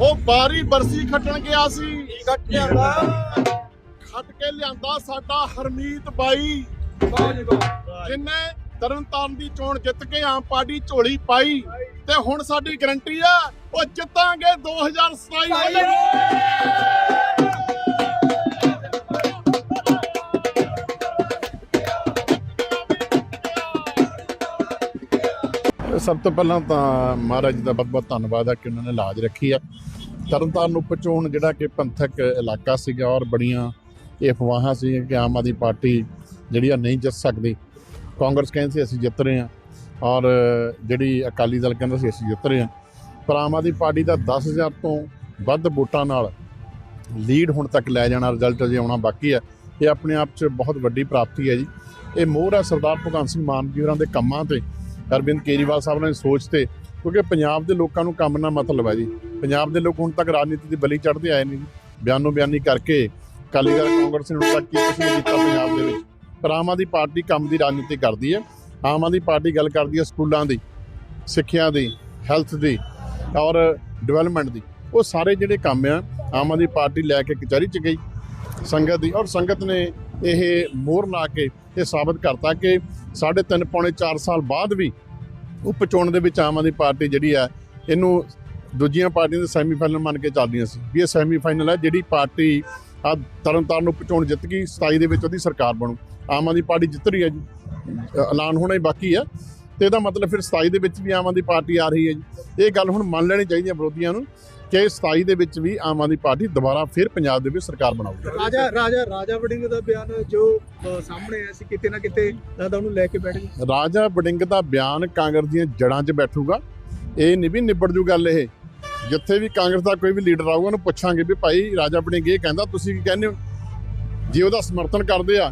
ਉਹ ਬਾਰੀ ਬਰਸੀ ਖੱਟਣ ਗਿਆ ਸੀ। ਕੱਟ ਲਿਆਂਦਾ ਖੱਟ ਕੇ ਲਿਆਂਦਾ ਸਾਡਾ ਹਰਮੀਤ ਬਾਈ। ਜਿਨੇ ਤਰਨਤਾਰਨ ਦੀ ਚੋਣ ਜਿੱਤ ਕੇ ਆਮ ਪਾਰਟੀ ਝੋਲੀ ਪਾਈ ਤੇ ਹੁਣ ਸਾਡੀ ਗਰੰਟੀ ਆ ਉਹ ਜਿੱਤਾਂਗੇ 2027 ਵਾਲੇ ਸਭ ਤੋਂ ਪਹਿਲਾਂ ਤਾਂ ਮਹਾਰਾਜ ਜੀ ਦਾ ਬਹੁਤ ਬਹੁਤ ਧੰਨਵਾਦ ਹੈ ਕਿ ਉਹਨਾਂ ਨੇ ਲਾਜ ਰੱਖੀ ਆ। ਤਰਨਤਾਰਨ ਉੱਪ ਚੋਣ ਜਿਹੜਾ ਕਿ ਪੰਥਕ ਇਲਾਕਾ ਸੀਗਾ ਔਰ ਬੜੀਆਂ ਇਹ ਅਫਵਾਹਾਂ ਸੀ ਕਿ ਆਮ ਆਦਮੀ ਪਾਰਟੀ ਜਿਹੜੀ ਆ ਨਹੀਂ ਜਿੱਤ ਸਕਦੀ। ਕਾਂਗਰਸ ਕਹਿੰਦੀ ਸੀ, ਅਸੀਂ ਜਿੱਤ ਰਹੇ ਹਾਂ। ਔਰ ਜਿਹੜੀ ਅਕਾਲੀ ਦਲ ਕਹਿੰਦਾ ਸੀ, ਅਸੀਂ ਜਿੱਤ ਰਹੇ ਹਾਂ। ਪਰ ਆਮ ਆਦਮੀ ਪਾਰਟੀ ਦਾ 10000 ਤੋਂ ਵੱਧ ਵੋਟਾਂ ਨਾਲ ਲੀਡ ਹੁਣ ਤੱਕ ਲੈ ਜਾਣਾ ਰਿਜ਼ਲਟ ਅਜੇ ਆਉਣਾ ਬਾਕੀ ਹੈ ਇਹ ਆਪਣੇ ਆਪ 'ਚ ਬਹੁਤ ਵੱਡੀ ਪ੍ਰਾਪਤੀ ਹੈ ਜੀ। ਇਹ ਮੋਹਰ ਹੈ ਸਰਦਾਰ ਭਗਵੰਤ ਸਿੰਘ ਮਾਨ ਜੀ ਹੋਰਾਂ ਦੇ ਕੰਮਾਂ ਤੇ। ਅਰਵਿੰਦ ਕੇਜਰੀਵਾਲ ਸਾਹਿਬ ਨੇ ਸੋਚ ਤੇ, ਕਿਉਂਕਿ ਪੰਜਾਬ ਦੇ ਲੋਕਾਂ ਨੂੰ ਕੰਮ ਨਾਲ ਮਤਲਬ ਹੈ ਜੀ। ਪੰਜਾਬ ਦੇ ਲੋਕ ਹੁਣ ਤੱਕ ਰਾਜਨੀਤੀ ਦੀ ਬਲੀ ਚੜ੍ਹਦੇ ਆਏ ਨੇ ਜੀ। ਬਿਆਨੋ ਬਿਆਨੀ ਕਰਕੇ ਅਕਾਲੀ ਦਲ ਕਾਂਗਰਸ ਨੇ ਹੁਣ ਤੱਕ ਕੀ ਕੁਛ ਨਹੀਂ ਕੀਤਾ ਪੰਜਾਬ ਦੇ ਵਿੱਚ। ਪਰ ਆਮ ਆਦਮੀ ਪਾਰਟੀ ਕੰਮ ਦੀ ਰਾਜਨੀਤੀ ਕਰਦੀ ਹੈ। ਆਮ ਆਦਮੀ ਪਾਰਟੀ ਗੱਲ ਕਰਦੀ ਹੈ ਸਕੂਲਾਂ ਦੀ, ਸਿੱਖਿਆ ਦੀ, ਹੈਲਥ ਦੀ ਔਰ ਡਿਵੈਲਪਮੈਂਟ ਦੀ। ਉਹ ਸਾਰੇ ਜਿਹੜੇ ਕੰਮ ਆ, ਆਮ ਆਦਮੀ ਪਾਰਟੀ ਲੈ ਕੇ ਕਚਹਿਰੀ ਚ ਗਈ, ਸੰਗਤ ਦੀ ਔਰ ਸੰਗਤ ਨੇ ਇਹ ਮੋਹਰ ਲਾ ਕੇ ਇਹ ਸਾਬਤ ਕਰਤਾ ਕਿ ਸਾਢੇ ਤਿੰਨ ਪੌਣੇ 4 ਸਾਲ ਬਾਅਦ ਵੀ ਉਪ ਚੋਣ ਦੇ ਵਿੱਚ ਆਮ ਆਦਮੀ ਪਾਰਟੀ ਜਿਹੜੀ ਆ, ਇਹਨੂੰ ਦੂਜੀਆਂ ਪਾਰਟੀਆਂ ਦੇ ਸੈਮੀਫਾਈਨਲ ਮੰਨ ਕੇ ਚੱਲਦੀਆਂ ਸੀ। ਵੀ ਇਹ ਸੈਮੀਫਾਈਨਲ ਹੈ ਜਿਹੜੀ ਪਾਰਟੀ ਆ ਤਰਨਤਾਰਨ ਉਪ ਚੋਣ ਜਿੱਤ ਗਈ 27 ਦੇ ਵਿੱਚ ਉਹਦੀ ਸਰਕਾਰ ਬਣੂ। ਆਮ ਆਦਮੀ ਪਾਰਟੀ ਜਿੱਤ ਰਹੀ ਹੈ ਜੀ। ਐਲਾਨ ਹੋਣਾ ਹੀ ਬਾਕੀ ਹੈ ਤੇ ਇਹਦਾ ਮਤਲਬ ਫਿਰ 27 ਦੇ ਵਿੱਚ ਵੀ ਆਮ ਆਦਮੀ ਪਾਰਟੀ ਆ ਰਹੀ ਹੈ ਜੀ। ਇਹ ਗੱਲ ਹੁਣ ਮੰਨ ਲੈਣੀ ਚਾਹੀਦੀ ਹੈ ਵਿਰੋਧੀਆਂ ਨੂੰ। ਕਿ 27 ਦੇ ਵਿੱਚ ਵੀ ਆਮ ਆਦਮੀ ਪਾਰਟੀ ਦੁਬਾਰਾ ਫਿਰ ਪੰਜਾਬ ਦੇ ਵਿੱਚ ਸਰਕਾਰ ਬਣਾਊਗੀ। ਰਾਜਾ ਰਾਜਾ ਰਾਜਾ ਵੜਿੰਗ ਦਾ ਬਿਆਨ ਜੋ ਸਾਹਮਣੇ ਆਇਆ ਸੀ ਕਿਤੇ ਨਾ ਕਿਤੇ ਲੱਗਦਾ ਉਹਨੂੰ ਲੈ ਕੇ ਬੈਠ ਗਏ ਰਾਜਾ ਵੜਿੰਗ ਦਾ ਬਿਆਨ ਕਾਂਗਰਸ ਦੀਆਂ ਜੜਾਂ 'ਚ ਬੈਠੂਗਾ। ਇਹ ਨਹੀਂ ਵੀ ਨਿਬੜ ਜੂ ਗੱਲ ਇਹ। ਜਿੱਥੇ ਵੀ ਕਾਂਗਰਸ ਦਾ ਕੋਈ ਵੀ ਲੀਡਰ ਆਊਗਾ ਉਹਨੂੰ ਪੁੱਛਾਂਗੇ ਵੀ ਭਾਈ ਰਾਜਾ ਵੜਿੰਗ ਇਹ ਕਹਿੰਦਾ ਤੁਸੀਂ ਕੀ ਕਹਿੰਦੇ ਹੋ? ਜੇ ਉਹਦਾ ਸਮਰਥਨ ਕਰਦੇ ਆ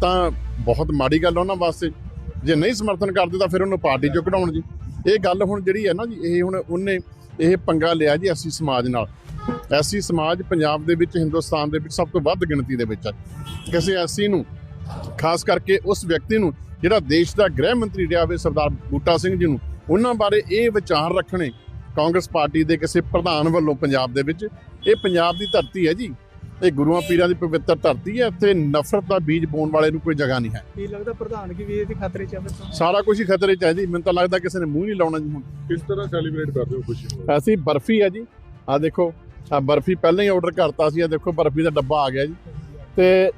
ਤਾਂ ਬਹੁਤ ਮਾੜੀ ਗੱਲ ਉਹਨਾਂ ਵਾਸਤੇ। ਜੇ ਨਹੀਂ ਸਮਰਥਨ ਕਰਦੇ ਤਾਂ ਫਿਰ ਉਹਨੂੰ ਪਾਰਟੀ ਚੋਂ ਕਢਾਉਣ ਜੀ। ਇਹ ਗੱਲ ਹੁਣ ਜਿਹੜੀ ਹੈ ਨਾ ਜੀ ਇਹ ਹੁਣ ਉਹਨੇ ਇਹ ਪੰਗਾ ਲਿਆ ਜੀ ਐਸੀ ਸਮਾਜ ਨਾਲ। ਐਸੀ ਸਮਾਜ ਪੰਜਾਬ ਦੇ ਵਿੱਚ, ਹਿੰਦੁਸਤਾਨ ਦੇ ਵਿੱਚ ਸਭ ਤੋਂ ਵੱਧ ਗਿਣਤੀ ਦੇ ਵਿੱਚ ਹੈ ਕਿਸੇ ਐਸੀ ਨੂੰ, ਖਾਸ ਕਰਕੇ ਉਸ ਵਿਅਕਤੀ ਨੂੰ ਜਿਹੜਾ ਦੇਸ਼ ਦਾ ਗ੍ਰਹਿ ਮੰਤਰੀ ਰਿਹਾ ਹੋਵੇ, ਸਰਦਾਰ ਬੂਟਾ ਸਿੰਘ ਜੀ ਨੂੰ, ਉਹਨਾਂ ਬਾਰੇ ਇਹ ਵਿਚਾਰ ਰੱਖਣੇ ਕਾਂਗਰਸ ਪਾਰਟੀ ਦੇ ਕਿਸੇ ਪ੍ਰਧਾਨ ਵੱਲੋਂ ਪੰਜਾਬ ਦੇ ਵਿੱਚ। ਇਹ ਪੰਜਾਬ ਦੀ ਧਰਤੀ ਹੈ ਜੀ। ਇਹ ਗੁਰੂਆਂ ਪੀਰਾਂ ਦੀ ਪਵਿੱਤਰ ਧਰਤੀ ਹੈ ਇੱਥੇ ਨਫ਼ਰਤ ਦਾ ਬੀਜ ਬੋਣ ਵਾਲੇ ਨੂੰ ਕੋਈ ਜਗ੍ਹਾ ਨਹੀਂ ਹੈ। ਕੀ ਲੱਗਦਾ ਪ੍ਰਧਾਨਗੀ ਵੀ ਇਹਦੇ ਖਤਰੇ ਚ ਆ ਫਿਰ ਤਾਂ? ਸਾਰਾ ਕੁਝ ਹੀ ਖਤਰੇ 'ਚ ਹੈ ਜੀ। ਮੈਨੂੰ ਤਾਂ ਲੱਗਦਾ ਕਿਸੇ ਨੇ ਮੂੰਹ ਨਹੀਂ ਲਾਉਣਾ ਜੀ ਹੁਣ। ਕਿਸ ਤਰ੍ਹਾਂ ਸੈਲੀਬ੍ਰੇਟ ਕਰਦੇ ਹੋ ਖੁਸ਼ੀ ਨੂੰ? ਅਸੀਂ ਬਰਫੀ ਹੈ ਜੀ। ਆ ਦੇਖੋ ਆ ਬਰਫੀ ਪਹਿਲਾਂ ਹੀ ਆਰਡਰ ਕਰਤਾ ਸੀ। ਆ ਦੇਖੋ ਬਰਫੀ ਦਾ ਡੱਬਾ ਆ ਗਿਆ ਜੀ। ਤੇ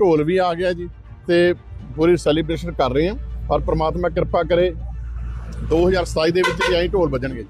ਢੋਲ ਵੀ ਆ ਗਿਆ ਜੀ। ਤੇ ਪੂਰੀ ਸੈਲੀਬ੍ਰੇਸ਼ਨ ਕਰ ਰਹੇ ਹਾਂ। ਔਰ ਪ੍ਰਮਾਤਮਾ ਕਿਰਪਾ ਕਰੇ 2027 ਦੇ ਵਿੱਚ ਵੀ ਐਂ ਢੋਲ ਵੱਜਣਗੇ।